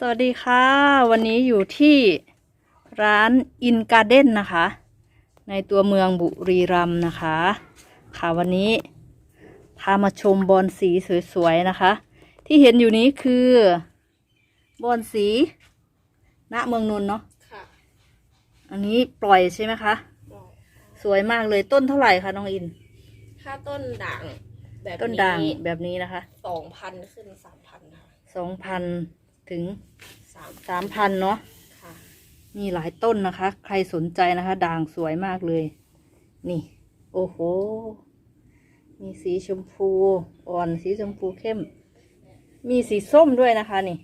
สวัสดีค่ะ วันนี้อยู่ที่ร้านอินการ์เด้นนะคะ ในตัวเมืองบุรีรัมย์นะคะ ค่ะวันนี้ พามาชมบอลสีสวยๆนะคะ ที่เห็นอยู่นี้คือบอลสีณเมืองนนท์เนาะค่ะ อันนี้ปล่อยใช่ไหมคะ สวยมากเลยต้นเท่าไหร่คะน้องอินถ้าต้นด่างแบบต้นด่างแบบนี้นะคะ สองพันขึ้นสามพันค่ะสองพัน ถึงสามสามพันเนาะค่ะ มีหลายต้นนะคะ ใครสนใจนะคะ ด่างสวยมากเลย นี่ โอ้โห มีสีชมพูอ่อนสีชมพูเข้ม มีสีส้มด้วยนะคะ นี่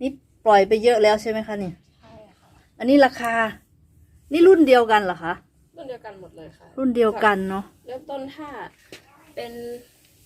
นี่ปล่อยไปเยอะแล้วใช่ไหมคะนี่ใช่ค่ะ อันนี้ราคา นี่รุ่นเดียวกันเหรอคะรุ่นเดียวกันหมดเลยค่ะรุ่นเดียวกันเนาะ เริ่มต้นถ้าเป็น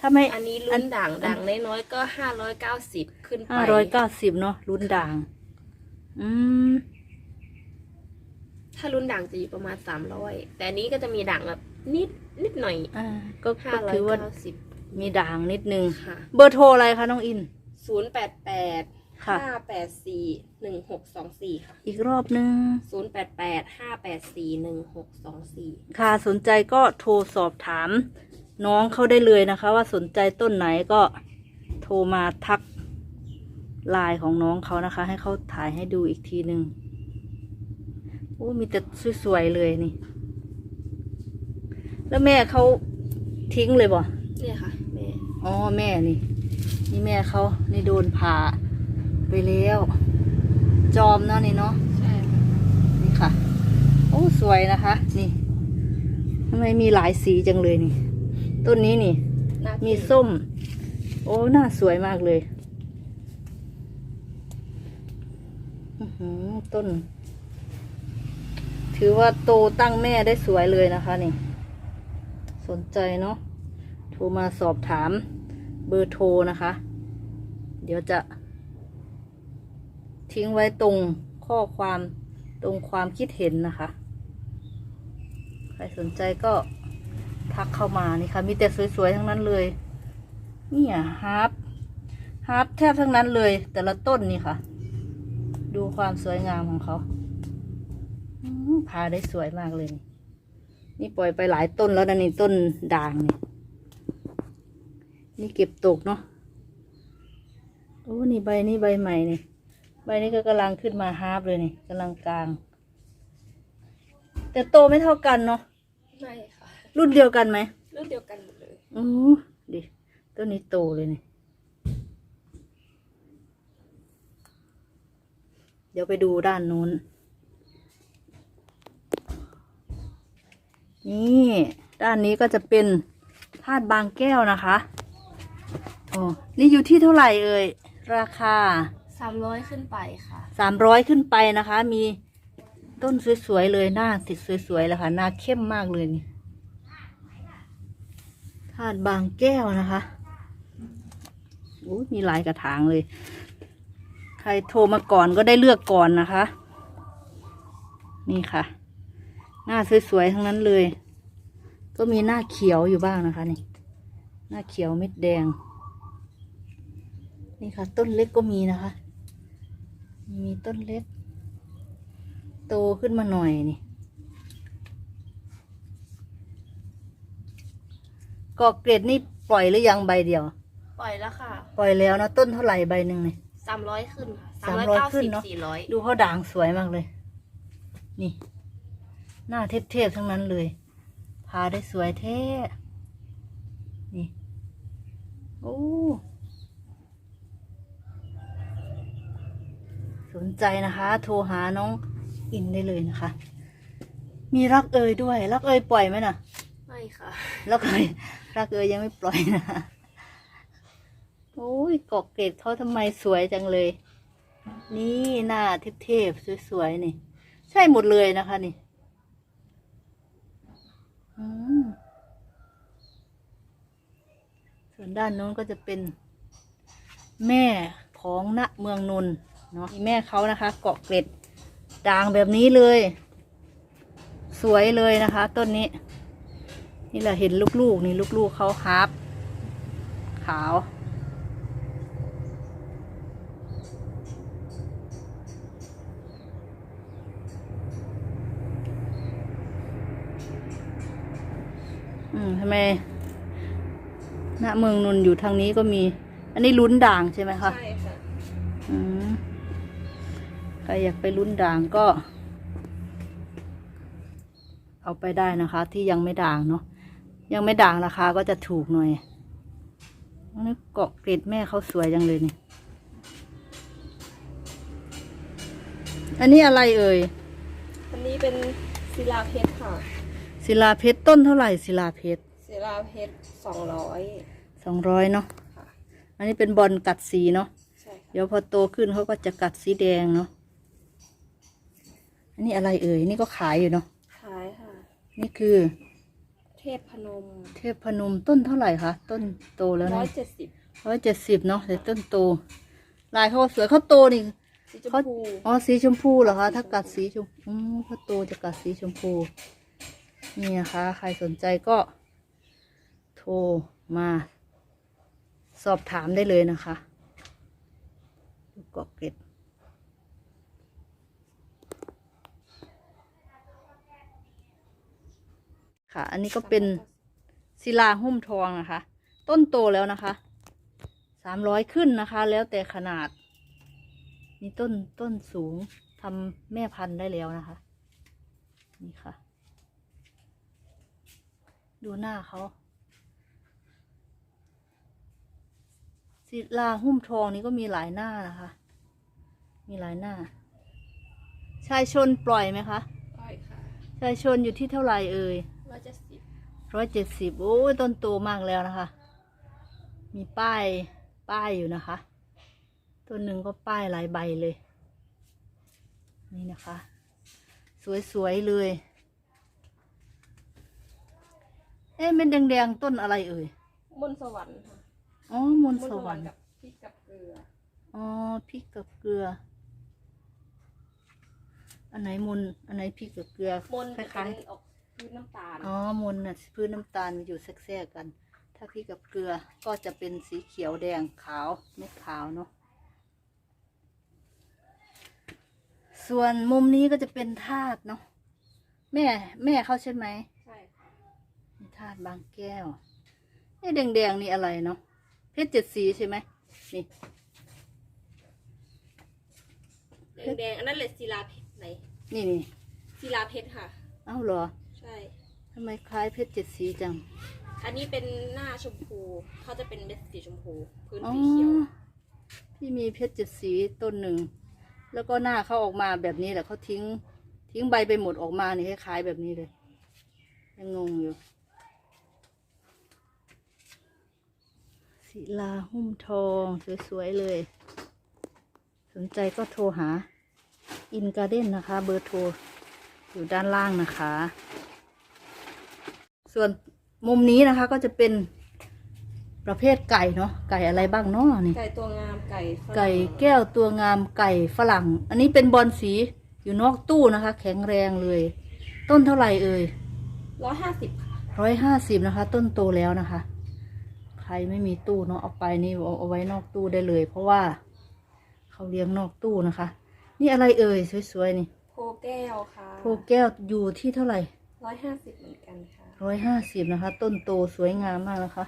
ถ้าไม่อันนี้อัรุ่นนด่างด่างน้อยๆก็ห้าร้อยเก้าสิบขึ้นไปห้าร้อยเก้าสิบเนาะรุ่นด่าง อืม ถ้ารุ่นด่างจะอยู่ประมาณสามร้อยแต่อันนี้ก็จะมีด่างแบบนิดนิดหน่อยอ่าก็ห้าก็ร้อยถือว่าเก้าสิบมีด่างนิดนึงค่ะเบอร์โทรอะไรคะน้องอินศูนย์แปดแปดค่ะห้าแปดสี่หนึ่งหกสองสี่ค่ะ อีกรอบนึงศูนย์แปดแปดห้าแปดสี่หนึ่งหกสองสี่ค่ะสนใจก็โทรสอบถาม น้องเขาได้เลยนะคะ ว่าสนใจต้นไหนก็โทรมาทักไลน์ของน้องเขานะคะ ให้เขาถ่ายให้ดูอีกทีหนึ่งโอ้มีแต่สวยๆเลยนี่ แล้วแม่เขาทิ้งเลยบ่เนี่ยค่ะแม่อ๋อแม่นี่ นี่แม่เขานี่โดนผ่าไปแล้ว จอมเนาะนี่เนาะใช่ค่ะนี่ค่ะ โอ้สวยนะคะ นี่ทำไมมีหลายสีจังเลยนี่ ต้นนี้นี่น่ามีกินส้ม โอ้น่าสวยมากเลยอื้อหือต้น ถือว่าโตตั้งแม่ได้สวยเลยนะคะนี่ สนใจเนาะโทรมาสอบถามเบอร์โทรนะคะ เดี๋ยวจะทิ้งไว้ตรงข้อความตรงความคิดเห็นนะคะ ใครสนใจก็ ทักเข้ามานี่ค่ะ มีแต่สวยๆทั้งนั้นเลย เนี่ยฮาร์ปฮาร์ปแทบทั้งนั้นเลย แต่ละต้นนี่ค่ะ ดูความสวยงามของเขาพาได้สวยมากเลย นี่ปล่อยไปหลายต้นแล้วนะนี่ต้นด่างนี่นี่เก็บตกเนาะโอ้นี่ใบนี้ใบใหม่นี่ใบนี้ก็กำลังขึ้นมาฮาร์ปเลยนี่กำลังกลาง แต่โตไม่เท่ากันเนาะไม่ค่ะ รุ่นเดียวกันไหมรุ่นเดียวกันหมดเลยโอ้ดิต้นนี้โตเลยนี่เดี๋ยวไปดูด้านนู้น นี่ ด้านนี้ก็จะเป็นธาตุบางแก้วนะคะโอ้นี่อยู่ที่เท่าไหร่เอ่ย ราคาสามร้อยขึ้นไปค่ะสามร้อยขึ้นไปนะคะ มีต้นสวยๆเลยหน้าติดสวยๆเลยค่ะ หน้าเข้มมากเลยนี่ ธาตุบางแก้วนะคะโอ้ยมีหลายกระถางเลย ใครโทรมาก่อนก็ได้เลือกก่อนนะคะ นี่ค่ะ หน้าสวยๆทั้งนั้นเลย ก็มีหน้าเขียวอยู่บ้างนะคะนี่ หน้าเขียวเม็ดแดง นี่ค่ะ ต้นเล็กก็มีนะคะ มีต้นเล็ก โตขึ้นมาหน่อยนี่ กอกเกรดนี่ปล่อยหรือยังใบเดียว ปล่อยแล้วค่ะปล่อยแล้วนะต้นเท่าไหร่ใบหนึ่งเนี่ย สามร้อยขึ้นค่ะสามร้อยเก้าขึ้นสิบเนอะ สี่ร้อยดูเขาด่างสวยมากเลย นี่ หน้าเทพๆทั้งนั้นเลยพาได้สวยแท้นี่โอ้สนใจนะคะ โทรหาน้องอินได้เลยนะคะ มีรักเอยด้วย รักเอยปล่อยไหมน่ะ ไม่ค่ะ รักเอย รักเอยยังไม่ปล่อยนะโอ้ยกอกเกตเขาทำไมสวยจังเลย นี่หน้าเทพๆสวยๆนี่ ใช่หมดเลยนะคะนี่ส่วนด้านโน้นก็จะเป็นแม่ของณเมืองนนเนาะมีแม่เขานะคะ เกาะเกร็ดด่างแบบนี้เลย สวยเลยนะคะ ต้นนี้ นี่แหละเห็นลูกๆ นี่ลูกๆเขาครับ ขาว อืมทำไมหน้าเมืองนนอยู่ทางนี้ก็มี อันนี้ลุ้นด่างใช่ไหมคะใช่ค่ะอืมใครอยากไปลุ้นด่างก็ เอาไปได้นะคะ ที่ยังไม่ด่างเนาะ ยังไม่ด่างราคาก็จะถูกหน่อยอันนี้เกาะเกร็ดแม่เขาสวยจังเลยนี่ อันนี้อะไรเอ่ย อันนี้เป็นศิลาเพชรค่ะ ศิลาเพชรต้นเท่าไหร่ศิลาเพชร ศิลาเพชรสองร้อย สองร้อยเนาะค่ะอันนี้เป็นบอลกัดสีเนาะใช่ค่ะเดี๋ยวพอโตขึ้นเขาก็จะกัดสีแดงเนาะ อันนี้อะไรเอ่ย นี่ก็ขายอยู่เนาะ ขายค่ะ นี่คือเท พพนมเทพพนมต้นเท่าไหร่คะต้นโตแล้วร้นะอยเจ็ดสิบร้อยเจ็ดสิบเนาะแต่ต้นโต ลายเขาก็สวยเขาโตนี่ สีชมเขาพูอ๋อสีชมพูเหรอคะ ถ้ากัดสีชมพูอืมเขาโตจะกัดสีชมพู นี่นะคะ ใครสนใจก็ โทรมา สอบถามได้เลยนะคะลูกกอกเกร็ด ค่ะ อันนี้ก็เป็นศิลาหุ้มทองนะคะ ต้นโตแล้วนะคะสามร้อยขึ้นนะคะ แล้วแต่ขนาดมีต้นต้นสูงทำแม่พันธุ์ได้แล้วนะคะ นี่ค่ะ ดูหน้าเขาศิลาหุ้มทองนี้ก็มีหลายหน้านะคะ มีหลายหน้า ชายชนปล่อยไหมคะร้อยค่ะ ชายชนอยู่ที่เท่าไหร่เอ่ย ร้อยเจ็ดสิบร้อยเจ็ดสิบโอ้ยต้นโตมากแล้วนะคะ มีป้ายป้ายอยู่นะคะ ต้นหนึ่งก็ป้ายหลายใบเลย นี่นะคะ สวยๆเลย เอ๊ะเป็นแดงๆต้นอะไรเอ่ยมนต์สวรรค์ค่ะอ๋อมนต์สวรรค์กับพริกกับเกลือ อ๋อพริกกับเกลือ อันไหนมนต์อันไหนพริกกับเกลือมนต์คจะล้ายเป็นออก พื้นน้ำตาลๆอ๋อมนต์น่ะพื้นน้ำตาลอยู่แทรกๆกัน ถ้าพริกกับเกลือก็จะเป็นสีเขียวแดงขาวเม็ดขาวเนาะส่วนมุมนี้ก็จะเป็นธาตุเนาะแม่ แม่เขาใช่ไหมใช่ค่ะมีธาตุบางแก้วไอ้แดงๆนี่อะไรเนาะเพชรเจ็ดสีใช่ไหมนี่แดงๆอันนั้นเลยศิลาเพชรไหนนี่นี่ศิลาเพชรค่ะ เอ้าเหรอใช่ ทำไมคล้ายเพชรเจ็ดสีจัง อันนี้เป็นหน้าชมพูเขาจะเป็นเม็ดสีชมพู พื้นอ๋อ สีเขียวที่มีเพชรเจ็ดสีต้นหนึ่ง แล้วก็หน้าเขาออกมาแบบนี้แหละเขาทิ้ง ทิ้งใบไปหมดออกมานี่คล้ายๆแบบนี้เลยยังงงอยู่ศิลาหุ้มทองสวยๆเลย สนใจก็โทรหา อินการ์เด้นนะคะ เบอร์โทรอยู่ด้านล่างนะคะ ส่วนมุมนี้นะคะก็จะเป็นประเภทไก่เนาะไก่อะไรบ้างเนาะนี่ไก่ตัวงามไก่ฝรั่งไก่แก้วตัวงามไก่ฝรั่ง อันนี้เป็นบอลสีอยู่นอกตู้นะคะ แข็งแรงเลย ต้นเท่าไหร่เอ่ยร้อยห้าสิบค่ะร้อยห้าสิบนะคะ ต้นโตแล้วนะคะ ใครไม่มีตู้เนาะเอาไปนี่เอาเอาไว้นอกตู้ได้เลย เพราะว่าเขาเลี้ยงนอกตู้นะคะ นี่อะไรเอ่ยสวยๆนี่โพแก้วค่ะโพแก้วอยู่ที่เท่าไหร่ร้อยห้าสิบเหมือนกันค่ะ ร้อยห้าสิบนะคะ ต้นโตสวยงามมากนะคะ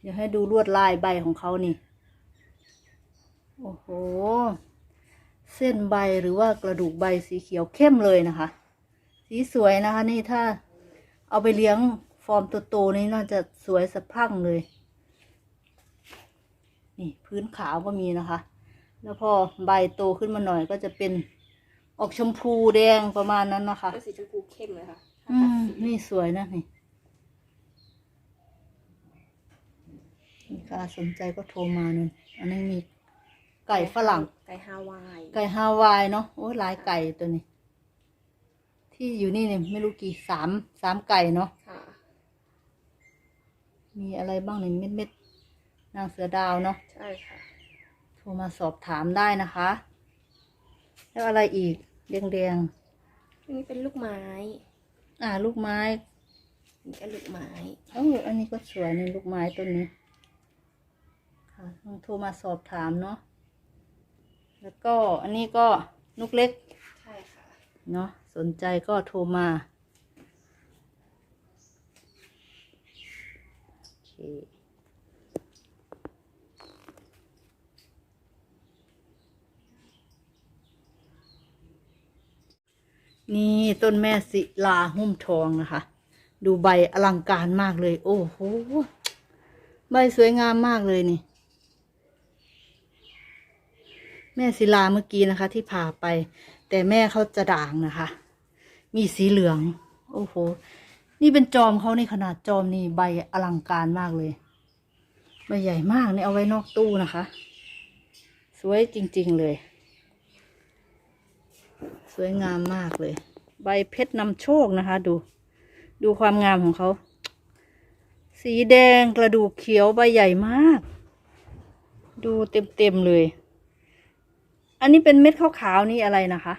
เดี๋ยวให้ดูลวดลายใบของเขานี่ โอ้โห เส้นใบหรือว่ากระดูกใบสีเขียวเข้มเลยนะคะ สีสวยนะคะ นี่ถ้าเอาไปเลี้ยงฟอร์มโตๆนี่น่าจะสวยสะพรั่งเลย นี่พื้นขาวก็มีนะคะ แล้วพอใบโตขึ้นมาหน่อยก็จะเป็นออกชมพูแดงประมาณนั้นนะคะเป็นสีชมพูเข้มเลยค่ะ อืม นี่สวยนะนี่ มีใครสนใจก็โทรมาหนึ่งอันนี้มีไก่ฝรั่ง ไก่ฮาวาย ไก่ฮาวายเนาะโอ้ยหลายไก่ตัวนี้ ที่อยู่นี่เนี่ยไม่รู้กี่สามสามไก่เนาะค่ะ มีมีอะไรบ้างเนี่ยเม็ดเม็ดๆนางเสือดาวเนาะใช่ค่ะ โทรมาสอบถามได้นะคะ แล้วอะไรอีกแดงอันนี้เป็นลูกไม้ๆอ่า ลูกไม้อันนี้ก็ลูกไม้เอออันนี้ก็สวยในลูกไม้ต้นนี้ ค่ะลองโทรมาสอบถามเนาะแล้วก็อันนี้ก็นุกเล็กใช่ค่ะเนาะสนใจก็โทรมานี่ต้นแม่ศิลาหุ้มทองนะคะ ดูใบอลังการมากเลย โอ้โห ใบสวยงามมากเลยนี่ แม่ศิลาเมื่อกี้นะคะ ที่ผ่าไป แต่แม่เขาจะด่างนะคะ มีสีเหลือง โอ้โห นี่เป็นจอมเขาในขนาดจอมนี่ใบอลังการมากเลยใบใหญ่มากนี่เอาไว้นอกตู้นะคะ สวยจริง ๆเลย สวยงามมากเลย ใบเพชรนำโชคนะคะ ดู ดูความงามของเขา สีแดงกระดูกเขียวใบใหญ่มาก ดูเต็มๆเลย อันนี้เป็นเม็ดขาวๆนี่อะไรนะคะ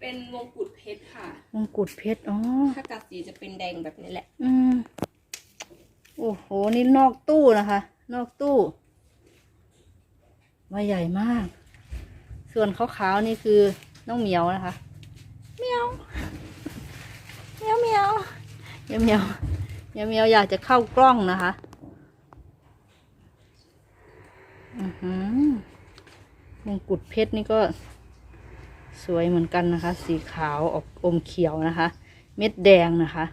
เป็นวงกุฎเพชรค่ะ มงกุฎเพชร อ๋อ ถ้ากัดสีจะเป็นแดงแบบนี้แหละ อืม โอ้โห นี่นอกตู้นะคะ นอกตู้ใบใหญ่มาก ส่วนขาวๆนี่คือน้องเหมียวนะคะ เหมียว เหมียวเหมียวเหมียวเหมียวเหมียวเหมียวอยากจะเข้ากล้องนะคะ อือหือ มงกุฎเพชรนี่ก็สวยเหมือนกันนะคะ สีขาวออกอมเขียวนะคะ เม็ดแดงนะคะ